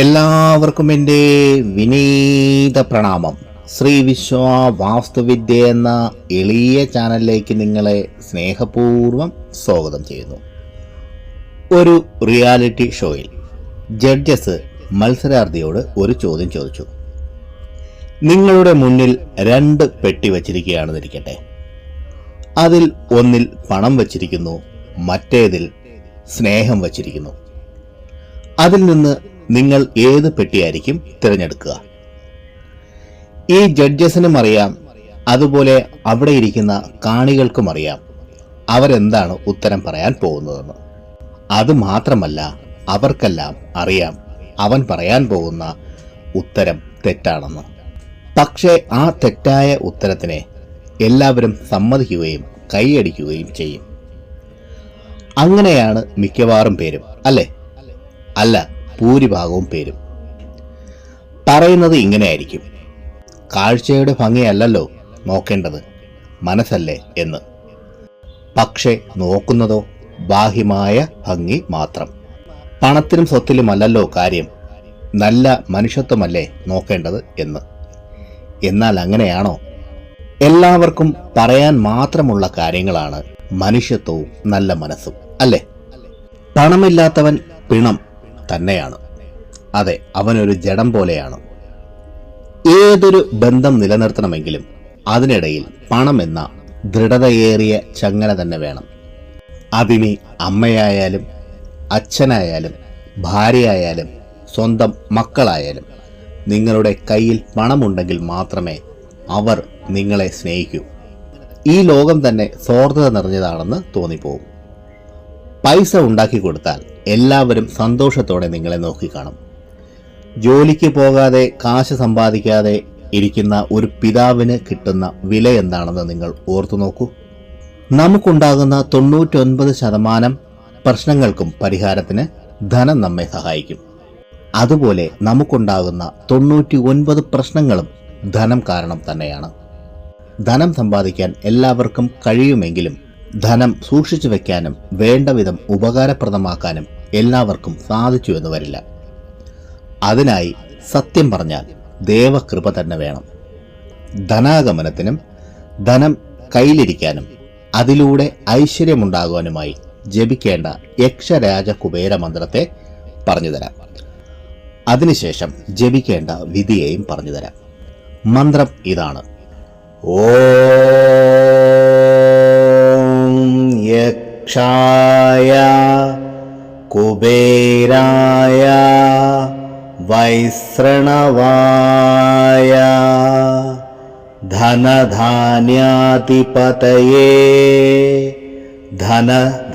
എല്ലാവർക്കും എന്റെ വിനീത പ്രണാമം. ശ്രീ വിശ്വ വാസ്തുവിദ്യ എന്ന എളിയ ചാനലിലേക്ക് നിങ്ങളെ സ്നേഹപൂർവം സ്വാഗതം ചെയ്യുന്നു. ഒരു റിയാലിറ്റി ഷോയിൽ ജഡ്ജസ് മത്സരാർത്ഥിയോട് ഒരു ചോദ്യം ചോദിച്ചു. നിങ്ങളുടെ മുന്നിൽ രണ്ട് പെട്ടി വച്ചിരിക്കുകയാണെന്നിരിക്കട്ടെ അതിൽ ഒന്നിൽ പണം വച്ചിരിക്കുന്നു മറ്റേതിൽ സ്നേഹം വച്ചിരിക്കുന്നു. അതിൽ നിന്ന് നിങ്ങൾ ഏത് പെട്ടിയായിരിക്കും തിരഞ്ഞെടുക്കുക? ഈ ജഡ്ജസിനും അറിയാം അതുപോലെ അവിടെ ഇരിക്കുന്ന കാണികൾക്കും അറിയാം അവരെന്താണ് ഉത്തരം പറയാൻ പോകുന്നതെന്ന്. അത് മാത്രമല്ല അവർക്കെല്ലാം അറിയാം അവൻ പറയാൻ പോകുന്ന ഉത്തരം തെറ്റാണെന്ന്. പക്ഷേ ആ തെറ്റായ ഉത്തരത്തിനെ എല്ലാവരും സമ്മതിക്കുകയും കൈയടിക്കുകയും ചെയ്യും. അങ്ങനെയാണ് മിക്കവാറും പേരും അല്ലേ? അല്ല ഭൂരിഭാഗവും പേരും. പറയുന്നത് ഇങ്ങനെയായിരിക്കും. കാഴ്ചയുടെ ഭംഗിയല്ലല്ലോ നോക്കേണ്ടത്. മനസ്സല്ലേ എന്ന്. പക്ഷേ നോക്കുന്നതോ ബാഹ്യമായ ഭംഗി മാത്രം. പണത്തിനും സ്വത്തിലുമല്ലല്ലോ കാര്യം. നല്ല മനുഷ്യത്വമല്ലേ നോക്കേണ്ടത് എന്ന്. എന്നാൽ അങ്ങനെയാണോ? എല്ലാവർക്കും പറയാൻ മാത്രമുള്ള കാര്യങ്ങളാണ് മനുഷ്യത്വവും നല്ല മനസ്സും അല്ലേ? പണമില്ലാത്തവൻ പിണം തന്നെയാണ്. അതെ അവനൊരു ജഡം പോലെയാണ്. ഏതൊരു ബന്ധം നിലനിർത്തണമെങ്കിലും അതിനിടയിൽ പണം എന്ന ദൃഢതയേറിയ ചങ്ങല തന്നെ വേണം. അതിനി അമ്മയായാലും അച്ഛനായാലും ഭാര്യയായാലും സ്വന്തം മക്കളായാലും നിങ്ങളുടെ കയ്യിൽ പണമുണ്ടെങ്കിൽ മാത്രമേ അവർ നിങ്ങളെ സ്നേഹിക്കൂ. ഈ ലോകം തന്നെ സ്വാർത്ഥത നിറഞ്ഞതാണെന്ന് തോന്നിപ്പോവും. പൈസ ഉണ്ടാക്കി കൊടുത്താൽ എല്ലാവരും സന്തോഷത്തോടെ നിങ്ങളെ നോക്കിക്കാണും. ജോലിക്ക് പോകാതെ കാശ് സമ്പാദിക്കാതെ ഇരിക്കുന്ന ഒരു പിതാവിന് കിട്ടുന്ന വില എന്താണെന്ന് നിങ്ങൾ ഓർത്തു നോക്കൂ. നമുക്കുണ്ടാകുന്ന തൊണ്ണൂറ്റൊൻപത് ശതമാനം പ്രശ്നങ്ങൾക്കും പരിഹാരത്തിന് ധനം നമ്മെ സഹായിക്കും. അതുപോലെ നമുക്കുണ്ടാകുന്ന തൊണ്ണൂറ്റി ഒൻപത് പ്രശ്നങ്ങളും ധനം കാരണം തന്നെയാണ്. ധനം സമ്പാദിക്കാൻ എല്ലാവർക്കും കഴിയുമെങ്കിലും ധനം സൂക്ഷിച്ചു വെക്കാനും വേണ്ട വിധം ഉപകാരപ്രദമാക്കാനും എല്ലാവർക്കും സാധിച്ചു എന്ന് വരില്ല. അതിനായി സത്യം പറഞ്ഞാൽ ദേവകൃപ തന്നെ വേണം. ധനാഗമനത്തിനും ധനം കയ്യിലിരിക്കാനും അതിലൂടെ ഐശ്വര്യമുണ്ടാകുവാനുമായി ജപിക്കേണ്ട യക്ഷരാജ കുബേര മന്ത്രത്തെ പറഞ്ഞുതരാം അതിനുശേഷം ജപിക്കേണ്ട വിധിയെയും പറഞ്ഞുതരാം മന്ത്രം ഇതാണ്. ഓം വൈശ്രണവായ ധനധാന്യാധിപതയേ ധനധാന്യസമൃദ്ധിം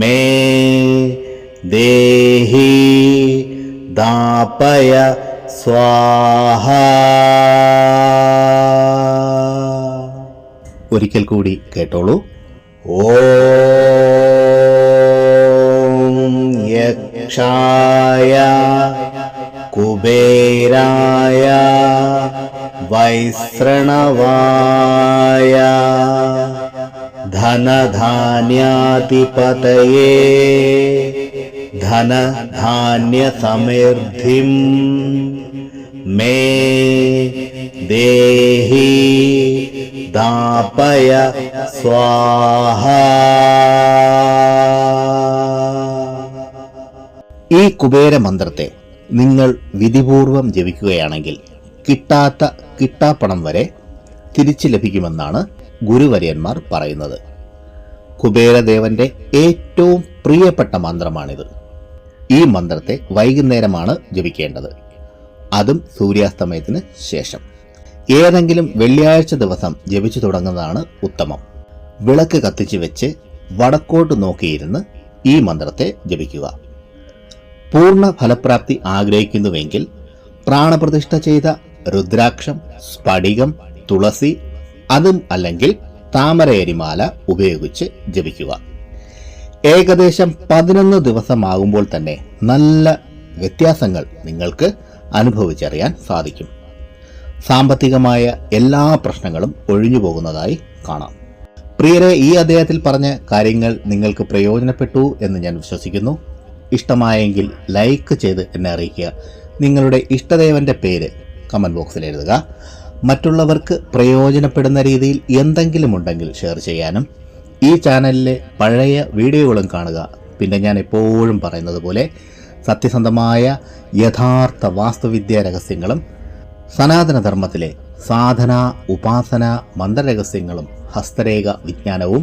മേ ദേഹി ദാപയ സ്വാഹ. ഒരിക്കൽ കൂടി കേട്ടോളൂ. ഓം य कुबेराय। वैश्रणवाय धनधान्यातिपतये। धनधान्यसमृद्धिम्। मे देहि दापय स्वाहा। കുബേര മന്ത്രത്തെ നിങ്ങൾ വിധിപൂർവം ജപിക്കുകയാണെങ്കിൽ കിട്ടാത്ത കിട്ടാപ്പണം വരെ തിരിച്ചു ലഭിക്കുമെന്നാണ് ഗുരുവര്യന്മാർ പറയുന്നത്. കുബേരദേവന്റെ ഏറ്റവും പ്രിയപ്പെട്ട മന്ത്രമാണിത്. ഈ മന്ത്രത്തെ വൈകുന്നേരമാണ് ജപിക്കേണ്ടത്. അതും സൂര്യാസ്തമയത്തിന് ശേഷം. ഏതെങ്കിലും വെള്ളിയാഴ്ച ദിവസം ജപിച്ചു തുടങ്ങുന്നതാണ് ഉത്തമം. വിളക്ക് കത്തിച്ചു വെച്ച് വടക്കോട്ട് നോക്കിയിരുന്ന് ഈ മന്ത്രത്തെ ജപിക്കുക. പൂർണ ഫലപ്രാപ്തി ആഗ്രഹിക്കുന്നുവെങ്കിൽ പ്രാണപ്രതിഷ്ഠ ചെയ്ത രുദ്രാക്ഷം സ്ഫടികം തുളസി അതും അല്ലെങ്കിൽ താമരയരിമാല ഉപയോഗിച്ച് ജപിക്കുക. ഏകദേശം പതിനൊന്ന് ദിവസമാകുമ്പോൾ തന്നെ നല്ല വ്യത്യാസങ്ങൾ നിങ്ങൾക്ക് അനുഭവിച്ചറിയാൻ സാധിക്കും. സാമ്പത്തികമായ എല്ലാ പ്രശ്നങ്ങളും ഒഴിഞ്ഞു പോകുന്നതായി കാണാം. പ്രിയരെ ഈ അദ്ദേഹത്തിൽ പറഞ്ഞ കാര്യങ്ങൾ നിങ്ങൾക്ക് പ്രയോജനപ്പെട്ടു എന്ന് ഞാൻ വിശ്വസിക്കുന്നു. ഇഷ്ടമായെങ്കിൽ ലൈക്ക് ചെയ്ത് എന്നെ അറിയിക്കുക. നിങ്ങളുടെ ഇഷ്ടദേവന്റെ പേര് കമന്റ് ബോക്സിൽ എഴുതുക. മറ്റുള്ളവർക്ക് പ്രയോജനപ്പെടുന്ന രീതിയിൽ എന്തെങ്കിലും ഉണ്ടെങ്കിൽ ഷെയർ ചെയ്യാനും. ഈ ചാനലിലെ പഴയ വീഡിയോകളും കാണുക. പിന്നെ ഞാൻ എപ്പോഴും പറയുന്നത് പോലെ സത്യസന്ധമായ യഥാർത്ഥ വാസ്തുവിദ്യാ രഹസ്യങ്ങളും സനാതനധർമ്മത്തിലെ സാധന ഉപാസന മന്ത്രരഹസ്യങ്ങളും ഹസ്തരേഖ വിജ്ഞാനവും